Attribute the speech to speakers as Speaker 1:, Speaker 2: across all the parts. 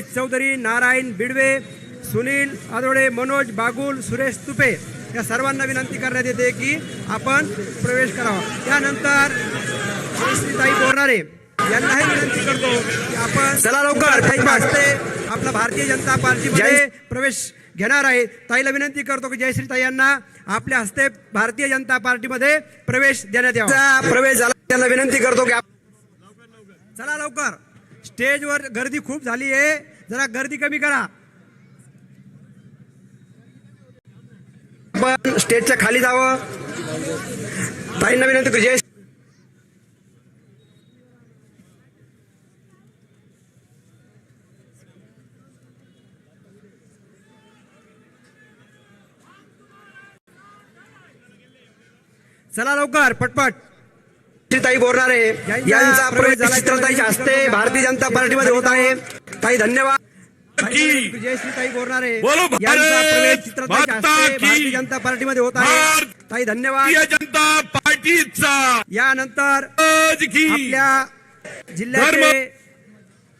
Speaker 1: चौधरी नारायण बिडवे सुनील आदोडे मनोज बागुल सुरेश तुपे या सर्वांना विनंती करण्यात येते की आपण प्रवेश करावा. त्यानंतर श्रीताई बोरणारे यांनाही विनंती करतो की आपण
Speaker 2: चला लवकर.
Speaker 1: हस्ते आपला भारतीय जनता पार्टीमध्ये प्रवेश घेणार आहे. ताईला विनंती करतो की जयश्री यांना आपल्या हस्ते भारतीय जनता पार्टीमध्ये प्रवेश देण्यात यावा.
Speaker 2: प्रवेश झाला. त्यांना विनंती करतो की
Speaker 1: चला लवकर. स्टेजवर गर्दी खूप झाली आहे. जरा गर्दी कमी करा.
Speaker 2: आपण स्टेजच्या खाली जावं. ताईंना विनंती करतो जय
Speaker 1: चला लवकर पटपट.
Speaker 2: ताई बोरणारे
Speaker 1: यांचा
Speaker 2: यांचा
Speaker 1: प्रवेश.
Speaker 2: चित्रताईच्या हस्ते भारतीय जनता पार्टीमध्ये होत आहे. ताई धन्यवाद.
Speaker 1: जयश्रीताई यांचा प्रवेश चित्रताईच्या हस्ते भारतीय जनता पार्टीमध्ये होत आहे. ताई धन्यवाद.
Speaker 3: जनता पार्टीचा
Speaker 1: यानंतर
Speaker 3: आज की
Speaker 1: आपल्या जिल्ह्याचे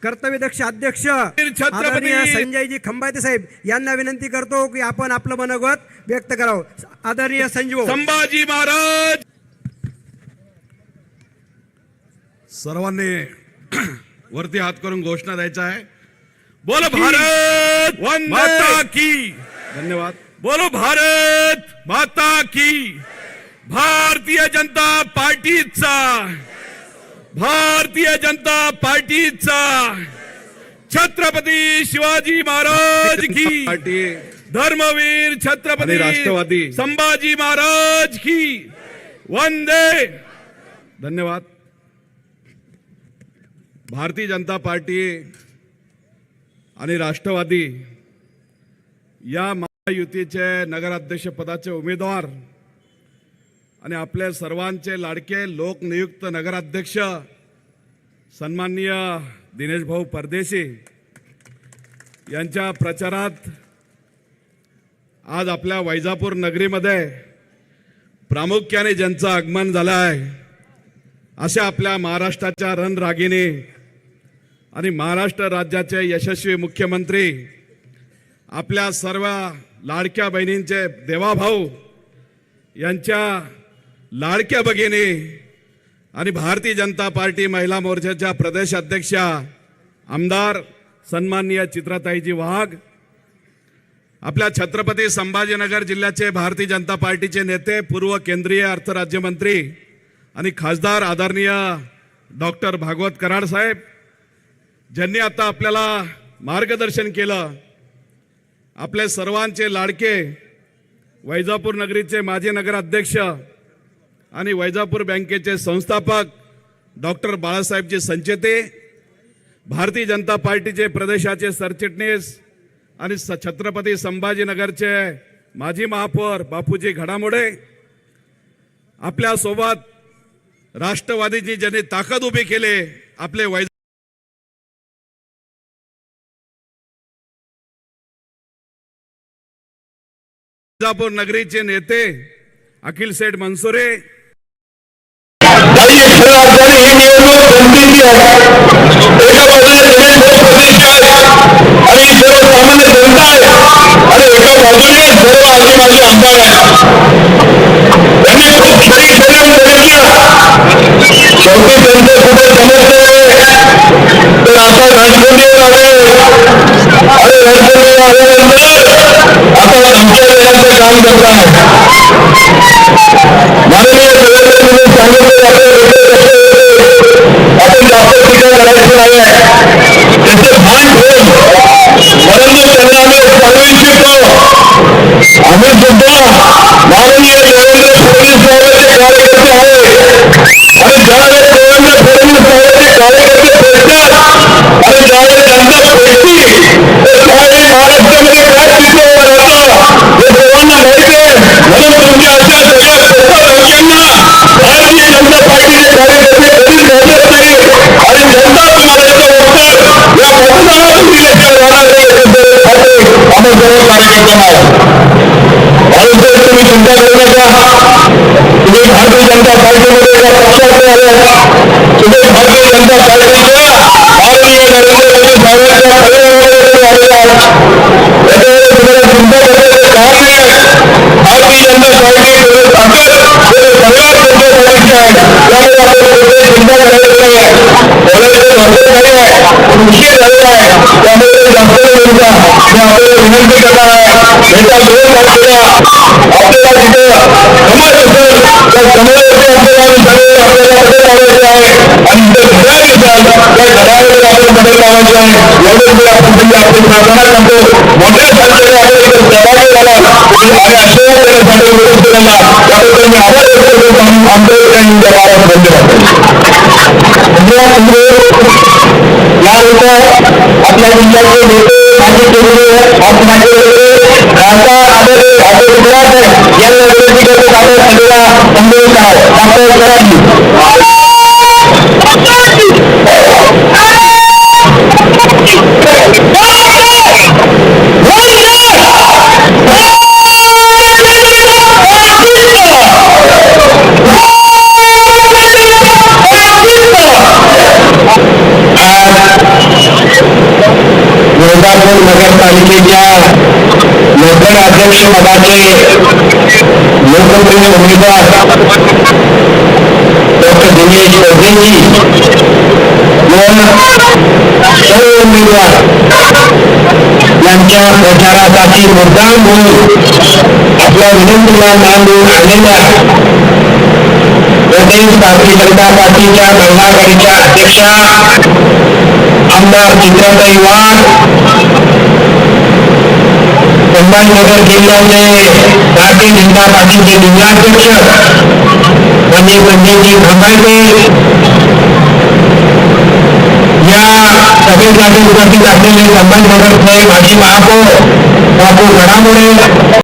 Speaker 1: कर्तव्यदक्ष अध्यक्ष
Speaker 3: छत्रपती-
Speaker 1: आदरणीय संजयजी खंबाते साहेब यांना विनंती करतो की आपण आपलं मनोगत व्यक्त करावं. आदरणीय संजीव.
Speaker 3: संभाजी महाराज सर्वांनी वरती हात करून घोषणा द्यायचा आहे. बोलो भारत माता की.
Speaker 2: धन्यवाद.
Speaker 3: बोलो भारत माता की. भारतीय जनता पार्टीचा. भारतीय जनता पार्टीचा. छत्रपती शिवाजी महाराज की.
Speaker 2: पार्टी.
Speaker 3: धर्मवीर छत्रपती
Speaker 2: राष्ट्रवादी.
Speaker 3: संभाजी महाराज की. वंदे.
Speaker 2: धन्यवाद.
Speaker 3: भारतीय जनता पार्टी आणि राष्ट्रवादी या महायुतीचे नगराध्यक्षपदाचे उमेदवार आणि आपल्या सर्वांचे लाडके लोकनियुक्त नगराध्यक्ष सन्माननीय दिनेशभाऊ परदेशी यांच्या प्रचारात आज आपल्या वैजापूर नगरीमध्ये प्रामुख्याने ज्यांचं आगमन झालं आहे अशा आपल्या महाराष्ट्राच्या रणरागिणी आणि महाराष्ट्र राज्याचे यशस्वी मुख्यमंत्री आपल्या सर्व लाडक्या बहिणींचे देवाभाऊ यांच्या लाडक्या भगिनी आणि भारतीय जनता पार्टी महिला मोर्चाच्या प्रदेश अध्यक्षा आमदार सन्माननीय चित्राताईजी वाघ आपल्या छत्रपती संभाजीनगर जिल्ह्याचे भारतीय जनता पार्टीचे नेते पूर्व केंद्रीय अर्थराज्यमंत्री आणि खासदार आदरणीय डॉक्टर भागवत कराड साहेब ज्यांनी आता आपल्याला मार्गदर्शन केलं आपले सर्वांचे लाडके वैजापूर नगरीचे माजी नगराध्यक्ष आणि वैजापूर बँकेचे संस्थापक डॉक्टर बाळासाहेबजी संचेते भारतीय जनता पार्टीचे प्रदेशाचे सरचिटणीस आणि स- छत्रपती संभाजीनगरचे माजी महापौर बापूजी घडामोडे आपल्यासोबत राष्ट्रवादीची ज्यांनी ताकद उभी केली आपले वै वैजापूर नगरीचे नेते अखिल शेठ मनसुरे.
Speaker 4: आहे आता काम माननीय देवेंद्रजींनी सांगितले आपण जास्त टीका करायची नाही त्याचे भान ठेवून परंतु त्यांना आम्ही सांगू इच्छितो आम्ही सुद्धा सारा होता है और इसे तुम्हें चिंता करने का तुम्हें भारतीय जनता पार्टी को देगा प्रचार करेगा तुम्हें भारतीय जनता पार्टी का और नरेंद्र मोदी भारत का खड़े होने वाले तुम्हारा चिंता करने का काम है भारतीय जनता पार्टी पूरे ताकत पूरे परिवार जनता पार्टी का है क्या आपको चिंता करने के लिए बोले तो हम खड़े हैं खुशी लग है क्या मेरे डॉक्टर मिलता है विनंती करणार आहे येत्या दोन तारखेला आपल्याला तिथे जमत असेल त्या जमल्यावरती आपल्याला सगळे आपल्याला बदल लावायचे आहे. आणि जर घड्याळ असाल त्या घड्याळावर आपण बदल लावायचे आहे. एवढेच मी आपण म्हणजे आपली प्रार्थना करतो मोठ्या संख्येने आपण इथे सहभागी झाला. आणि आशीर्वाद देण्यासाठी उपस्थितांना त्याबद्दल मी आभार व्यक्त करतो. आणि आमच्या इथे धन्यवाद. धन्यवाद यानंतर आपल्या जिल्ह्याचे नेते माजी केंद्रीय राज्य नेते खासदार आदरणीय वैजापूर नगरपालिकेच्या नूतन अध्यक्ष पदाचे लोकप्रिय उमेदवार डॉक्टर दिनेश चौधरीजी व सर्व उमेदवार यांच्या प्रचारासाठी मुद्दाम म्हणून आपल्या विनंतीला मान देऊन आलेल्या प्रदेश भारतीय जनता पार्टीच्या महिला आघाडीच्या अध्यक्षा आमदार चित्राताई वाघ अंबाजनगर जिल्ह्याचे भारतीय जनता पार्टीचे जिल्हाध्यक्ष म्हणजे संजयजी खंबाळके या सभेसाठी उपस्थित असलेले संभाजीनगरचे माजी महापौर बापू घडामोडे.